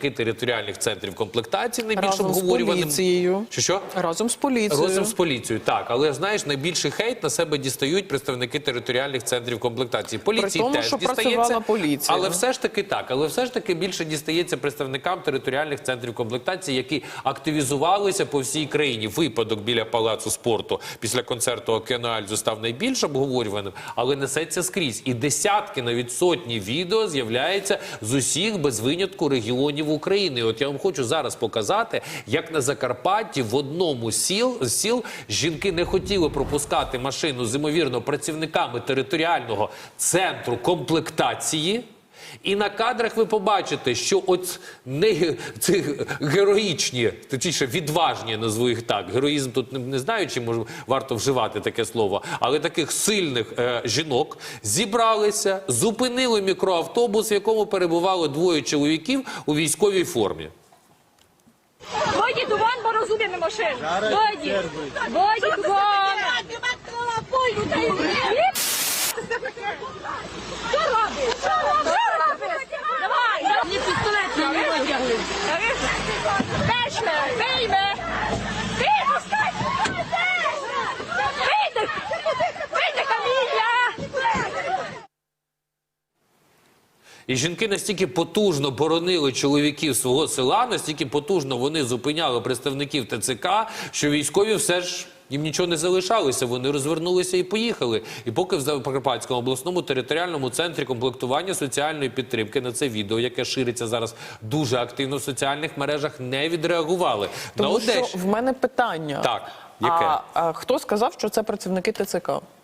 територіальних центрів комплектації найбільш Разом з обговорюваним. поліцією. Що що? Разом з поліцією. Разом з поліцією, так, але знаєш, найбільший хейт на себе дістають представники територіальних центрів комплектації. Поліції тому, теж що дістається, працювала поліція. але все ж таки так. Але все ж таки більше дістається представникам територіальних центрів комплектації, які активізувалися по всій країні. Випадок біля палацу спорту після концерту Океану став найбільш обговорюваним, але несеться скрізь. І десятки, навіть сотні відео з'являються з усіх без винятку регіонів України. Україні, От я вам хочу зараз показати, як на Закарпатті в одному сіл, сіл жінки не хотіли пропускати машину з ймовірно працівниками територіального центру комплектації. І на кадрах ви побачите, що от не ці героїчні, точніше відважні, назву їх так. Героїзм тут не, не знаю, чи може варто вживати таке слово, але таких сильних е, жінок зібралися, зупинили мікроавтобус, в якому перебувало двоє чоловіків у військовій формі. Дойдіть до ван, бо розуміємо машину. Дойдіть. Дойдіть до ван. Витягли. Вийме. І жінки настільки потужно боронили чоловіків свого села, настільки потужно вони зупиняли представників ТЦК, що військові все ж. Їм нічого не залишалося, вони розвернулися і поїхали. І поки в Закарпатському обласному територіальному центрі комплектування соціальної підтримки на це відео, яке шириться зараз дуже активно в соціальних мережах, не відреагували. Тому на що в мене питання. Так, яке? А, а хто сказав, що це працівники ТЦК?